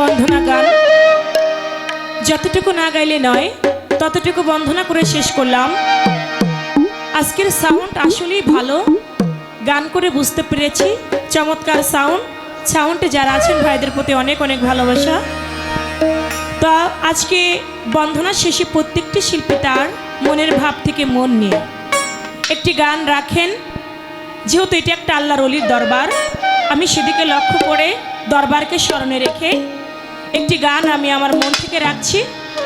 বন্ধনা গান। যতটুকু না গাইলে নয়, ততটুকু বন্ধনা করে শেষ করলাম। আজকের সাউন্ড আসলেই ভালো। গান করে বুঝতে পেরেছি। চমৎকার সাউন্ড সাউন্ডে যারা আছেন ভাইদের প্রতি অনেক অনেক ভালোবাসা। তা আজকে বন্ধনা শেষে প্রত্যেকটি শিল্পী তার মনের ভাব থেকে মন নিয়ে। একটি গান রাখেন। যেহেতু এটা একটা আল্লাহর অলির দরবার, আমি সেদিকে লক্ষ্য করে দরবারকে স্মরণে রেখে একটি গান আমি আমার মন থেকে রাখছি।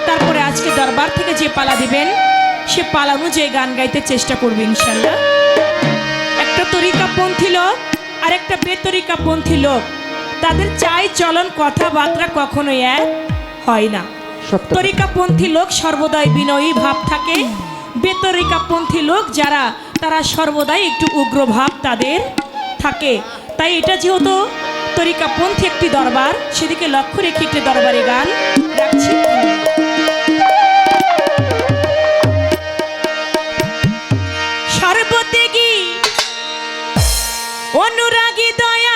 তারপরে আজকে দরবার থেকে যে পালা দিবেন সে পালা অনুযায়ী গান গাইতে চেষ্টা করবে ইনশাল্লাহ। একটা তরিকাপন্থী লোক আর একটা বেতরিকাপন্থী লোক তাদের চাই চলন কথাবার্তা কখনোই এক হয় না। তরিকাপন্থী লোক সর্বদাই বিনয়ী ভাব থাকে। বেতরিকাপন্থী লোক যারা তারা সর্বদাই একটু উগ্র ভাব তাদের থাকে। তাই এটা যেহেতু তরিকাপন্থী একটি দরবার সেদিকে লক্ষ্য রেখে একটি দরবারে গান রাখছি। সর্বত্যাগী অনুরাগী দয়ালের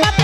Bye.